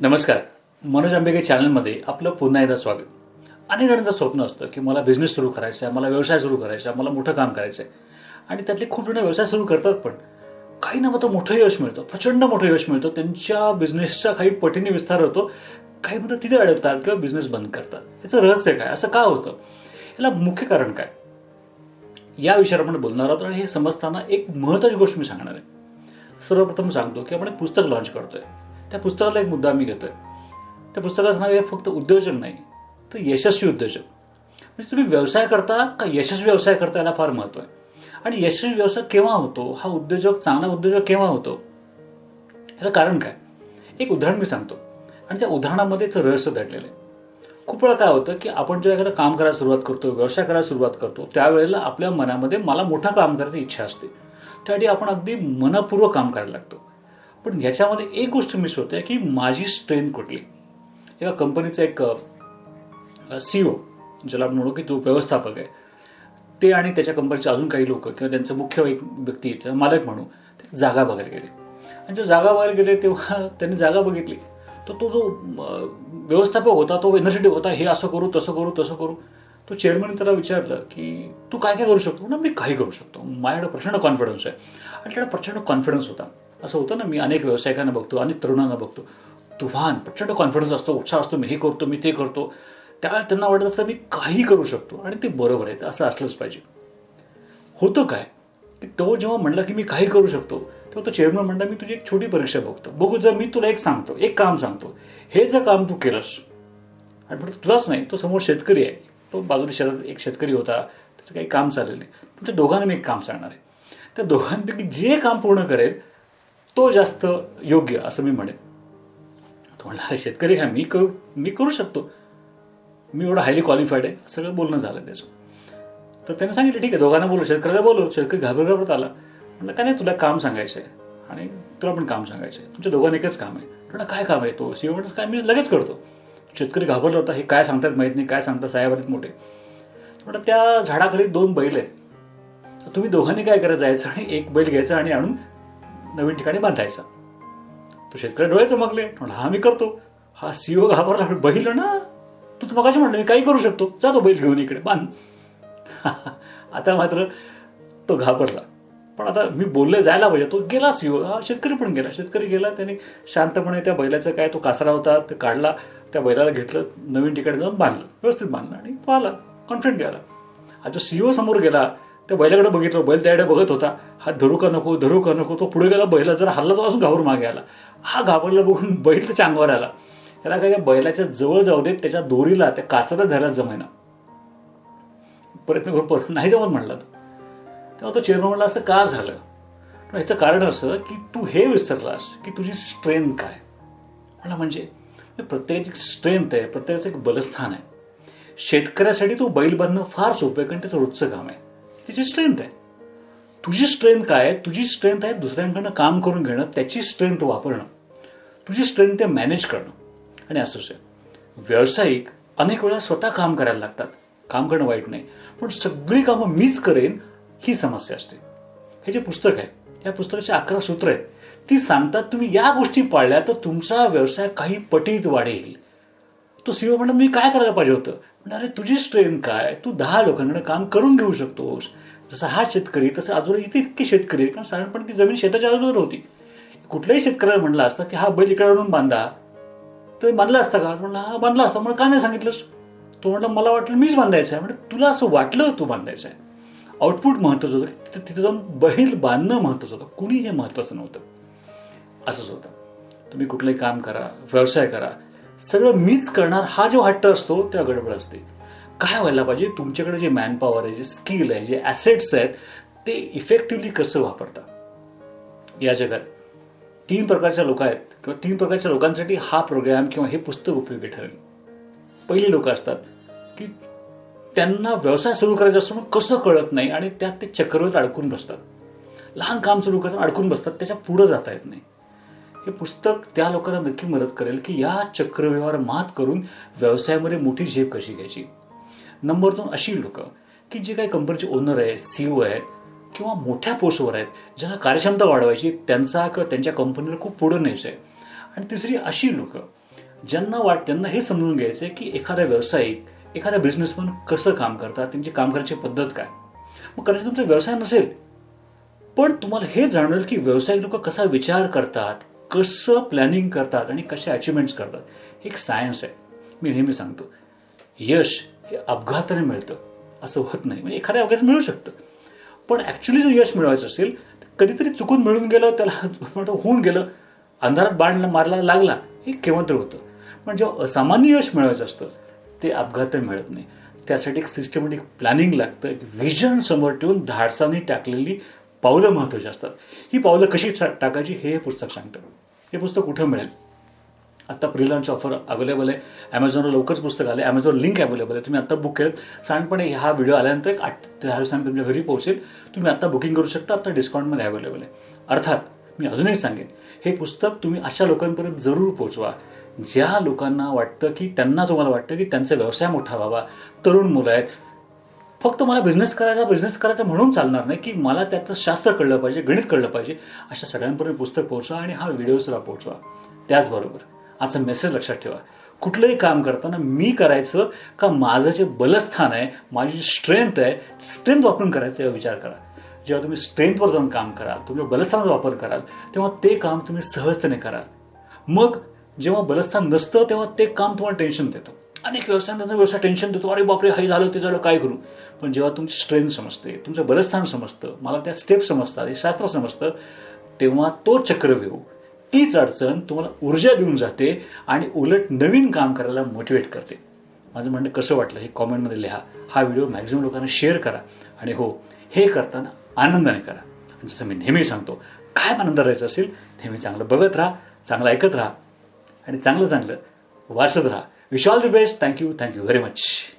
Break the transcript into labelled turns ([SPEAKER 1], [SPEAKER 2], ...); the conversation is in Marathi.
[SPEAKER 1] नमस्कार. मनोज आंबेगे चॅनलमध्ये आपलं पुन्हा एकदा स्वागत. अनेक जणांचं स्वप्न असतं की मला बिझनेस सुरू करायचा आहे मला व्यवसाय सुरू करायचा आहे मला मोठं काम करायचं आहे आणि त्यातले खूप जण व्यवसाय सुरू करतात पण काही ना तर मोठं यश मिळतं प्रचंड मोठं यश मिळतं त्यांच्या बिझनेसचा काही पटीने विस्तार होतो काही म्हणतात तिथे अडकतात किंवा बिझनेस बंद करतात. याचं रहस्य काय? असं का होतं? याला मुख्य कारण काय? या विषयावर आपण बोलणार आहोत आणि हे समजताना एक महत्त्वाची गोष्ट मी सांगणार आहे. सर्वप्रथम सांगतो की आपण एक पुस्तक लॉन्च करतोय. त्या पुस्तकाला एक मुद्दा मी घेतो आहे त्या पुस्तकाचं नाव आहे फक्त उद्योजक नाही तर यशस्वी उद्योजक. म्हणजे तुम्ही व्यवसाय करता का यशस्वी व्यवसाय करता याला फार महत्त्व आहे. आणि यशस्वी व्यवसाय केव्हा होतो? हा उद्योजक चांगला उद्योजक केव्हा होतो? याचं कारण काय? एक उदाहरण मी सांगतो. आणि त्या उदाहरणामध्येच रहस्य दडलेलं आहे. खूप वेळा काय होतं की आपण जेव्हा एखादं काम करायला सुरुवात करतो व्यवसाय करायला सुरुवात करतो त्यावेळेला आपल्या मनामध्ये मला मोठं काम करायची इच्छा असते. त्यासाठी आपण अगदी मनपूर्वक काम करायला लागतो. पण ह्याच्यामध्ये एक गोष्ट मिस होते की माझी स्ट्रेंथ कुठली? एका कंपनीचा एक सीओ ज्याला आपण म्हणू की तो व्यवस्थापक आहे ते आणि त्याच्या कंपनीचे अजून काही लोक किंवा त्यांचं मुख्य एक व्यक्ती मालक म्हणू ते जागा बघायला गेले. आणि जेव्हा जागा बघायला गेले तेव्हा त्यांनी जागा बघितली. तर तो जो व्यवस्थापक होता तो एनर्जेटिक होता हे असं करू तसं करू तसं करू. तो चेअरमॅन त्याला विचारलं की तू काय काय करू शकतो? ना मी काही करू शकतो. माझ्याकडे प्रचंड कॉन्फिडन्स आहे. आणि त्याला प्रचंड कॉन्फिडन्स होता. असं होतं ना मी अनेक व्यावसायिकांना बघतो अनेक तरुणांना बघतो. तुफान प्रचंड कॉन्फिडन्स असतो उत्साह असतो मी हे करतो मी ते करतो. त्यावेळेला त्यांना वाटत असतं मी काही करू शकतो. आणि ते बरोबर आहे असं असलंच पाहिजे. होतं काय? की तो जेव्हा म्हणला की मी काही करू शकतो तेव्हा तो चेअरमन म्हणला मी तुझी एक छोटी परीक्षा बघतो. बघू जर मी तुला एक सांगतो एक काम सांगतो. हे जर काम तू केलंस. आणि फक्त तुलाच नाही तो समोर शेतकरी आहे. तो बाजूला शहरात एक शेतकरी होता त्याचं काही काम चाललेलं नाही. तुमच्या दोघांना मी एक काम सांगणार आहे. त्या दोघांपैकी जे काम पूर्ण करेल तो जास्त योग्य असं मी म्हणेन. तो म्हणला शेतकरी काय मी करू मी करू शकतो. मी एवढं हायली क्वालिफाईड आहे. सगळं बोलणं झालं त्याचं. तर त्याने सांगितलं ठीक आहे दोघांना बोलू शेतकऱ्याला बोलू शेतकरी घाबर घाबरत आला. म्हणलं काय नाही तुला काम सांगायचं आहे आणि तुला पण काम सांगायचं आहे तुमच्या दोघांना एकच काम आहे. म्हटलं काय काम आहे तो? सीओ म्हणत काय? मी लगेच करतो. शेतकरी घाबरला होता हे काय सांगतात माहीत नाही काय सांगतात साहेब मोठे. म्हटलं त्या झाडाखाली दोन बैल आहेत. तुम्ही दोघांनी काय करायचं? जायचं आणि एक बैल घ्यायचा आणि आणून नवीन ठिकाणी बांधायचा. तो शेतकरी डोळे चमकले म्हणलं हा मी करतो. हा सीओ घाबरला बैल ना तू तर मगाशी म्हणलं मी काही करू शकतो. जा तो बैल घेऊन इकडे बांध. आता मात्र तो घाबरला. पण आता मी बोलले जायला पाहिजे. तो गेला सीओ हा शेतकरी पण गेला. शेतकरी गेला त्याने शांतपणे त्या बैलाचा काय तो कासरा होता ते काढला त्या बैलाला घेतलं नवीन ठिकाणी जाऊन बांधलं व्यवस्थित बांधलं आणि तो आला कॉन्फिडंट आला. आज जो सीओ समोर गेला त्या बैलाकडे बघितलं बैल त्याकडे बघत होता. हा धरू का नको धरू का नको तो पुढे गेला बैला जर हल्ला तो असून घाबरून मागे आला. हा घाबरला बघून बैल त्याच्या अंगावर आला. त्याला काय त्या बैलाच्या जवळ जाऊ देत त्याच्या दोरीला त्या काचाला धरायला जमायना. प्रयत्न करून परत नाही जमत म्हणला तो. तेव्हा तो चेअरमन म्हणला असं का झालं? पण ह्याचं कारण असं की तू हे विसरलास की तुझी स्ट्रेंथ काय? म्हणला म्हणजे प्रत्येकाची स्ट्रेंथ आहे प्रत्येकाचं एक बलस्थान आहे. शेतकऱ्यासाठी तू बैल बांधणं फार सोपं आहे कारण त्याचं रोजचं काम आहे. त्याची स्ट्रेंथ आहे. तुझी स्ट्रेंथ काय आहे? तुझी स्ट्रेंथ आहे दुसऱ्यांकडनं काम करून घेणं त्याची स्ट्रेंथ वापरणं. तुझी स्ट्रेंथ ते मॅनेज करणं. आणि असंच आहे व्यावसायिक अनेक वेळा स्वतः काम करायला लागतात. काम करणं वाईट नाही. पण सगळी कामं मीच करेन ही समस्या असते. हे जे पुस्तक आहे या पुस्तकाची अकरा सूत्र आहेत. ती सांगतात तुम्ही या गोष्टी पाळल्या तर तुमचा व्यवसाय काही पटीत वाढेल. तो सीओ म्हणून मी काय करायला पाहिजे होतं? म्हणजे अरे तुझी स्ट्रेंथ काय? तू दहा लोकांकडे काम करून घेऊ शकतोस. जसं हा शेतकरी तसं अजून इथे इतके शेतकरी आहेत, कारण साधारणपणे ती जमीन शेताच्या अगोदर होती. कुठल्याही शेतकऱ्याला म्हणलं असतं की हा बैल इकडे आणून बांधा. तर बांधला असता का? म्हणला हा बांधला असता. म्हणून का नाही सांगितलंस? तो म्हटलं मला वाटलं मीच बांधायचं आहे. म्हणजे तुला असं वाटलं तू बांधायचं आहे. आउटपुट महत्वाचं होतं. तिथं तिथं जाऊन बैल बांधणं महत्वाचं होतं. कुणी हे महत्वाचं नव्हतं. असंच होतं. तुम्ही कुठलंही काम करा व्यवसाय करा. सगळं मीच करणार हा जो हट्ट असतो त्या गडबड असते. काय व्हायला पाहिजे? तुमच्याकडे जे मॅनपॉवर आहे जे स्किल आहे जे ॲसेट्स आहेत ते इफेक्टिव्हली कसं वापरता? या जगात. तीन प्रकारच्या लोक आहेत किंवा तीन प्रकारच्या लोकांसाठी हा प्रोग्राम किंवा हे पुस्तक उपयोगी ठरेल. पहिली लोक असतात की त्यांना व्यवसाय सुरू करायचा असतो पण कसं कळत नाही आणि त्यात ते चक्रवर अडकून बसतात. लहान काम सुरू करतात अडकून बसतात त्याच्या पुढं जाता येत नाही. हे पुस्तक त्या लोकांना नक्की मदत करेल की या चक्रव्यवहार मात करून व्यवसायामध्ये मोठी झेप कशी घ्यायची? नंबर दोन अशी लोक की जे काही कंपनीचे ओनर आहेत सीओ आहेत किंवा मोठ्या पोस्टवर आहेत ज्यांना कार्यक्षमता वाढवायची त्यांचा किंवा त्यांच्या कंपनीला खूप पुढं न्यायचं आहे आणि तिसरी अशी लोक ज्यांना वाट त्यांना हे समजून घ्यायचं आहे की एखादा व्यावसायिक एखादा बिझनेसमन कसं काम करतात त्यांची काम करायची पद्धत काय? मग कदाचित तुमचा व्यवसाय नसेल पण तुम्हाला हे जाणवेल की व्यावसायिक लोक कसा विचार करतात कसं प्लॅनिंग करतात आणि कसे अचिव्हमेंट्स करतात हे एक सायन्स आहे. मी नेहमी सांगतो यश हे अपघाताने मिळतं असं होत नाही. म्हणजे एखाद्या अपघात मिळू शकतं. पण ॲक्च्युली जर यश मिळवायचं असेल तर कधीतरी चुकून मिळून गेलं त्याला म्हणतो होऊन गेलं अंधारात बाण मारला लागला हे केव्हा तर होतं. पण जेव्हा असामान्य यश मिळवायचं असतं ते अपघाताने मिळत नाही. त्यासाठी एक सिस्टमॅटिक प्लॅनिंग लागतं एक व्हिजन समोर ठेवून धाडसाने टाकलेली पावलं महत्त्वाची असतात. ही पावलं कशी टाकायची हे हे पुस्तक सांगतं. हे पुस्तक कुठं मिळेल? आत्ता प्री लॉन्च ऑफर अवेलेबल आहे ॲमेझॉनवर लवकरच पुस्तक आलं आहे ॲमेझॉन लिंक अवेलेबल आहे. तुम्ही आत्ता बुक केलं. साधारणपणे हा व्हिडिओ आल्यानंतर एक आठ ते दहा दिवसांनी तुमच्या घरी पोहोचेल. तुम्ही आत्ता बुकिंग करू शकता. आत्ता डिस्काउंटमध्ये अवेलेबल आहे. अर्थात मी अजूनही सांगेन. हे पुस्तक तुम्ही अशा लोकांपर्यंत जरूर पोहोचवा. ज्या लोकांना वाटतं की त्यांना तुम्हाला वाटतं की त्यांचा व्यवसाय मोठा व्हावा. तरुण मुलं आहेत. फक्त मला बिझनेस करायचा बिझनेस करायचा म्हणून चालणार नाही की मला त्याचं शास्त्र कळलं पाहिजे गणित कळलं पाहिजे. अशा सगळ्यांपर्यंत पुस्तक पोहोचवा आणि हा व्हिडिओ सुद्धा पोहोचवा. त्याचबरोबर आजचा मेसेज लक्षात ठेवा. कुठलंही काम करताना मी करायचं का माझं जे बलस्थान आहे माझी जी स्ट्रेंथ आहे स्ट्रेंथ वापरून करायचं याचा विचार करा. जेव्हा तुम्ही स्ट्रेंथवर जाऊन काम कराल तुमच्या बलस्थानाचा वापर कराल तेव्हा ते काम तुम्ही सहजतेने कराल. मग जेव्हा बलस्थान नसतं तेव्हा ते काम तुम्हाला टेन्शन देतं. अनेक व्यवसायांचा व्यवसाय टेन्शन देतो. अरे बापरे हे झालं ते झालं काय करू? पण जेव्हा तुमची स्ट्रेंथ समजते तुमचं बलस्थान समजतं मला त्या स्टेप समजतात हे शास्त्र समजतं तेव्हा तो चक्रव्यूह तीच अडचण तुम्हाला ऊर्जा देऊन जाते आणि उलट नवीन काम करायला मोटिवेट करते. माझं म्हणणं कसं वाटलं हे कॉमेंटमध्ये लिहा. हा व्हिडिओ मॅक्झिमम लोकांना शेअर करा आणि हो हे करताना आनंदाने करा. जसं मी नेहमी सांगतो काय आनंद राहायचं असेल नेहमी चांगलं बघत राहा चांगलं ऐकत राहा आणि चांगलं चांगलं वाचत राहा. Wish all the best. Thank you. Thank you very much.